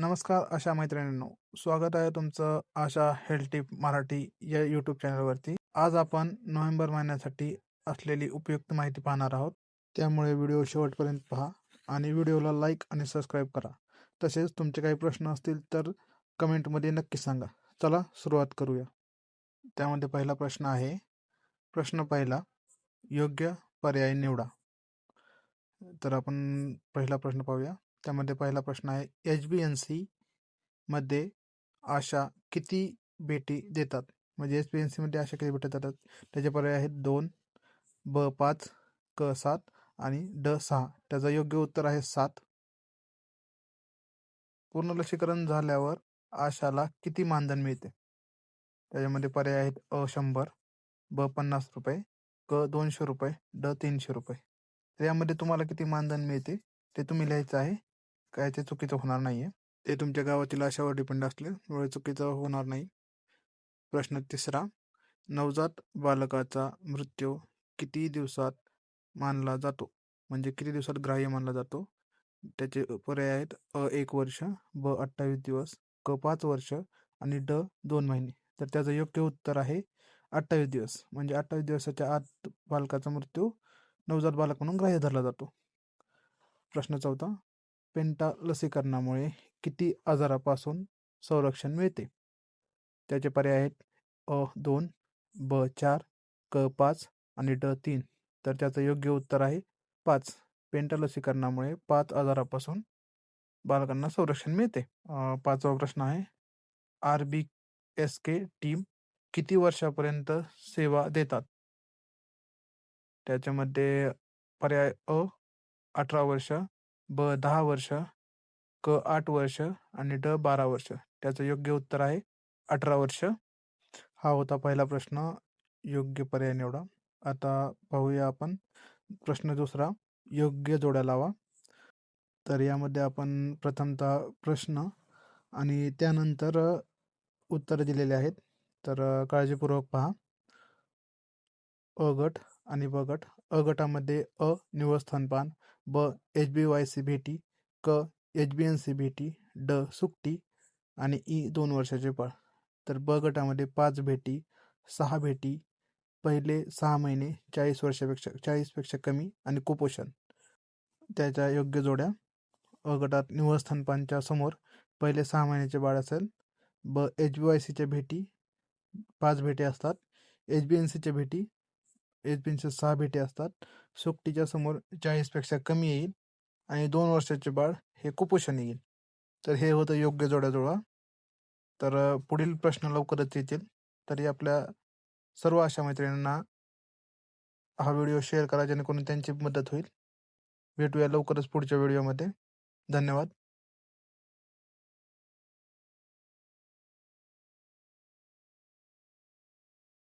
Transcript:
नमस्कार आशा मैत्रिणींनो. स्वागत आहे तुमचं आशा हेल्थ टिप मराठी या यूट्यूब चॅनलवरती. आज आपण नोव्हेंबर महिन्यासाठी असलेली उपयुक्त माहिती पाहणार आहोत. त्यामुळे व्हिडिओ शेवटपर्यंत पहा आणि व्हिडिओला लाईक आणि सबस्क्राईब करा. तसेच तुमचे काही प्रश्न असतील तर कमेंटमध्ये नक्की सांगा. चला सुरुवात करूया. त्यामध्ये पहिला प्रश्न आहे. प्रश्न पहिला योग्य पर्याय निवडा. तर आपण पहिला प्रश्न पाहूया. त्यामध्ये पहिला प्रश्न आहे एच बी एन सी मध्ये आशा किती भेटी देतात? म्हणजे एच बी एन सीमध्ये आशा किती भेटी देतात? त्याचे पर्याय आहेत दोन ब पाच क सात आणि ड सहा. त्याचं योग्य उत्तर आहे सात. पूर्ण लसीकरण झाल्यावर आशाला किती मानधन मिळते? त्याच्यामध्ये पर्याय आहेत अ शंभर ब पन्नास रुपये क दोनशे रुपये ड तीनशे रुपये. तर यामध्ये तुम्हाला किती मानधन मिळते? ते तुम्ही लिहायचं आहे. काय ते चुकीचं होणार नाही आहे ते तुमच्या गावातील अशावर डिपेंड असल्यामुळे चुकीचं होणार नाही. प्रश्न तिसरा. नवजात बालकाचा मृत्यू किती दिवसात मानला जातो? म्हणजे किती दिवसात ग्राह्य मानला जातो? त्याचे पर्याय आहेत. अ एक वर्ष ब अठ्ठावीस दिवस क पाच वर्ष आणि ड दोन महिने. तर त्याचं योग्य उत्तर आहे अठ्ठावीस दिवस. म्हणजे अठ्ठावीस दिवसाच्या आत बालकाचा मृत्यू नवजात बालक म्हणून ग्राह्य धरला जातो. प्रश्न चौथा पेंटा लसीकरणामुळे किती आजारापासून संरक्षण मिळते? त्याचे पर्याय आहेत अ दोन ब चार क पाच आणि ड तीन. तर त्याचं योग्य उत्तर आहे पाच. पेंटा लसीकरणामुळे पाच आजारापासून बालकांना संरक्षण मिळते. पाचवा प्रश्न आहे R B S K team किती वर्षापर्यंत सेवा देतात? त्याच्यामध्ये पर्याय अ अठरा वर्ष ब दहा वर्ष क आठ वर्ष आणि ड बारा वर्ष. त्याचं योग्य उत्तर आहे अठरा वर्ष. हा होता पहिला प्रश्न. योग्य पर्याय निवडा. आता पाहूया आपण प्रश्न दुसरा. योग्य जोड्या लावा. तर यामध्ये आपण प्रथमतः प्रश्न आणि त्यानंतर उत्तर दिलेले आहेत. तर काळजीपूर्वक पहा. अ गट आणि ब गट अ गटामध्ये अ निवस्थानपान ब एच बी वाय सी भेटी क एच बी एन सी भेटी ड सुकटी आणि ई दोन वर्षाचे पळ तर ब गटामध्ये पाच भेटी सहा भेटी पहिले सहा महिने चाळीस वर्षापेक्षा चाळीसपेक्षा कमी आणि कुपोषण. त्याच्या योग्य जोड्या अ गटात निवस्थानपानच्या समोर पहिले सहा महिन्याचे बाळ असेल ब एच बी वाय सीच्या भेटी पाच भेटी असतात एच बी एन सीच्या भेटी एच बी सहा भेटी असतात. सुकटीच्या समोर चाळीसपेक्षा कमी येईल आणि दोन वर्षाचे बाळ हे कुपोषण येईल. तर हे होतं योग्य जोड्याजोडा. तर पुढील प्रश्न लवकरच येतील. तरी आपल्या सर्व अशा मैत्रिणींना हा व्हिडिओ शेअर करा जेणेकरून त्यांची मदत होईल. भेटूया लवकरच पुढच्या व्हिडिओमध्ये. धन्यवाद.